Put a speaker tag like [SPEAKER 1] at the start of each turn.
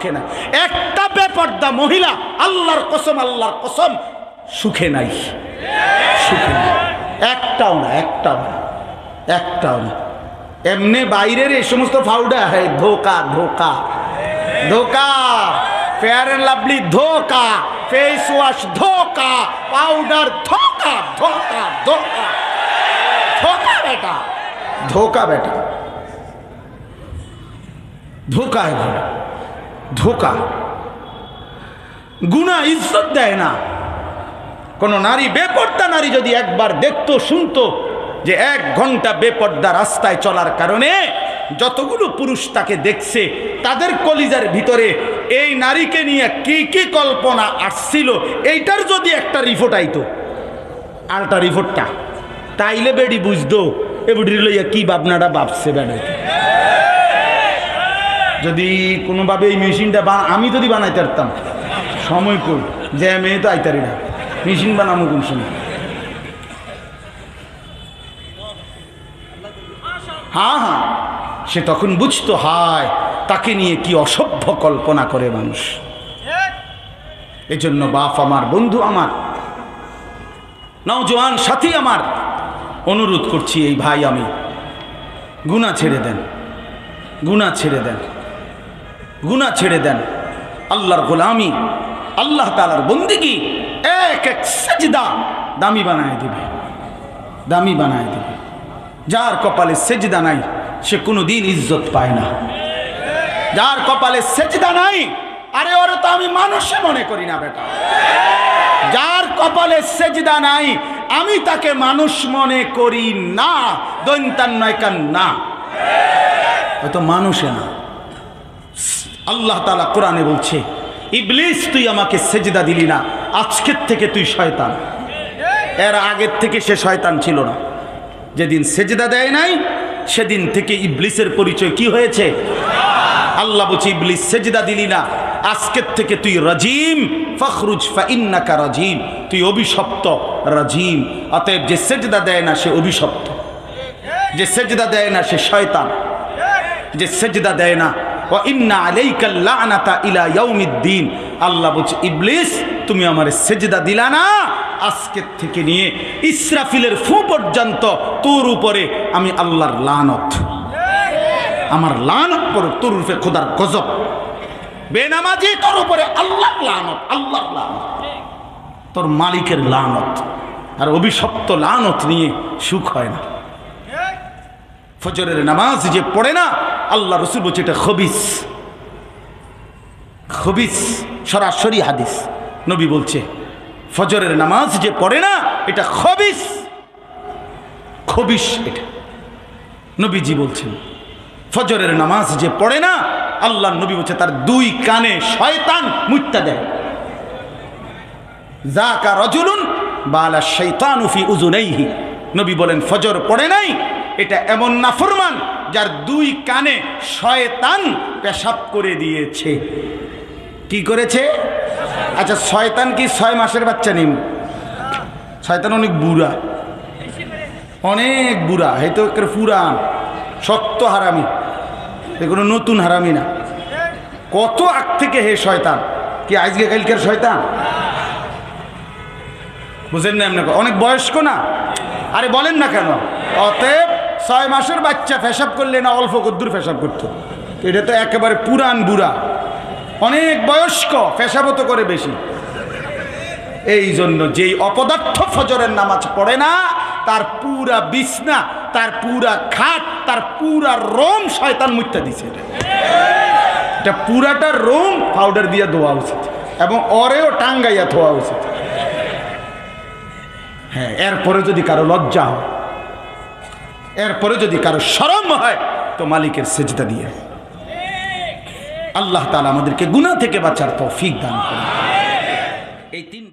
[SPEAKER 1] সুখে নাই। একটা বেপর্দা মহিলা, আল্লাহর কসম আল্লাহর কসম, সুখে নাই। সুখে নাই। একটাও না একটাও না একটাও না। এমনি বাইরের এই সমস্ত ফাউডা হ্যাঁ ধোকা ধোকা ধোকা ফেয়ার অ্যান্ড লাভলি ধোকা ফেস ওয়াশ ধোকা পাউডার ধোকা ধোকা ধোকা ধোকা বেটা ধোকা বেটা, ধোকা এগুলো। ধোকা। গুণা ইজ্জত দেয় না। কোনো নারী বেপর্দা নারী যদি একবার দেখতো, শুনতো যে এক ঘণ্টা বেপর্দা রাস্তায় চলার কারণে যতগুলো পুরুষ তাকে দেখছে, তাদের কলিজার ভিতরে এই নারীকে নিয়ে কি কি কল্পনা আসছিল, এইটার যদি একটা রিপোর্ট আইতো। আলটা রিপোর্টটা তাইলে বেডি বুঝতো, এ বুড়ি লইয়া কি ভাবনাটা ভাবছে বেড়াইতে। যদি কোনোভাবে এই মেশিনটা বা আমি যদি বানাইতে পারতাম। সময় কই? যে মেয়ে তো আইতারি না। মেশিন বানাবো কোন সময়? হ্যাঁ হ্যাঁ। সে তখন বুঝতো, হায়, তাকে নিয়ে কি অসভ্য কল্পনা করে মানুষ। এজন্য বাপ আমার, বন্ধু আমার, নওজোয়ান সাথী আমার, অনুরোধ করছি, এই ভাই আমি গুণা ছেড়ে দেন। গুণা ছেড়ে দেন। গুণা ছেড়ে দেন। আল্লাহর গোলামি, আল্লাহ তালার বন্দিগি, এক এক সেজদা দামি বানায় দিবে। দামি বানায় দিবে। যার কপালে সেজদা নাই, সে কোনো দিন ইজ্জত পায় না। যার কপালে সেজদা নাই, আরে ওরে তো আমি মানুষে মনে করি না বেটা। যার কপালে সেজদা নাই, আমি তাকে মানুষ মনে করি না। দৈন্তান নয় কান না হয়তো মানুষে না। আল্লাহ তালা কোরআনে বলছে, ইবলিস, তুই আমাকে সেজদা দিলি না। আজকের থেকে তুই শয়তান। এর আগের থেকে সে শয়তান ছিল না। যেদিন সেজদা দেয় নাই, সেদিন থেকে ইবলিসের পরিচয় কি হয়েছে? আল্লাহ বলছে, ইবলিস, সেজদা দিলি না। আজকের থেকে তুই রাজিম। ফখরুজ, ফাইন্নাকা রাজিম। তুই অভিশপ্ত রাজিম। অতএব যে সেজদা দেয় না, সে অভিশপ্ত। যে সেজদা দেয় না, সে শয়তান। যে সেজদা দেয় না ও ইন্না আলাইকা লানাতা ইলা ইয়াউমিদ্দিন। আল্লাহ বলছে, ইবলিস, তুমি আমার সেজদা দিলা না। আজকের থেকে নিয়ে ইসরাফিলের ফু পর্যন্ত তোর উপরে আমি আল্লাহর লানত। আমার লানত পর তোর উপরে খোদার গজব। বেনামাজি, তোর উপরে আল্লাহ লানত, আল্লাহর লানত। তোর মালিকের লানত। আর অভিশপ্ত লানত নিয়ে সুখ হয় না। ফজরের নামাজ যে পড়ে না আল্লাহ রসুল বলছে এটা খবিস। খবিস, সরাসরি হাদিস। নবী বলছে, ফজরের নামাজ যে পড়ে না, এটা খবিস। খবিস এটা। নবীজি বলছেন, ফজরের নামাজ যে পড়ে না, আল্লাহ নবী বলছে তার দুই কানে শয়তান মুত্তা দেয়। জাকা রজুলুন বালা শৈতান উফি শৈতানুফি উজুনাইহি নবী বলেন, ফজর পড়ে নাই, এটা এমন নাফরমান যার দুই কানে শয়তান পেশাব করে দিয়েছে। কি করেছে? আচ্ছা শয়তান কি ছয় মাসের বাচ্চা নিম? শয়তান অনেক বুড়া। অনেক বুড়া হয়তো একের পুরান শক্ত হারামি। এগুলো নতুন হারামি না। কত আগ থেকে হে শয়তান? কি আজকে কালকের শয়তান? বুঝেন না এমনি অনেক বয়স্ক না? আরে বলেন না কেন? অতএব ছয় মাসের বাচ্চা ফেসাব করলে না অল্প কদ্দুর ফেসাব করতো। এটা তো একেবারে পুরান বুড়া। অনেক বয়স্ক ফেসাবত করে বেশি। এই জন্য যেই অপদার্থ ফজরের নামাজ পড়ে না, তার পুরা বিছনা, তার পুরা খাট, তার পুরা রোম শয়তান মুত্যা দিছে। এটা পুরাটা রোম পাউডার দিয়ে ধোয়া উচিত এবং অরেও টাঙ্গাইয়া ধোয়া উচিত। হ্যাঁ এরপরে যদি কারও লজ্জা হয় এরপরে যদি কারও সরম হয়, তো মালিকের সেজদা দিয়ে। আল্লাহ তালা আমাদেরকে গুণা থেকে বাঁচার তৌফিক দান করে এই তিন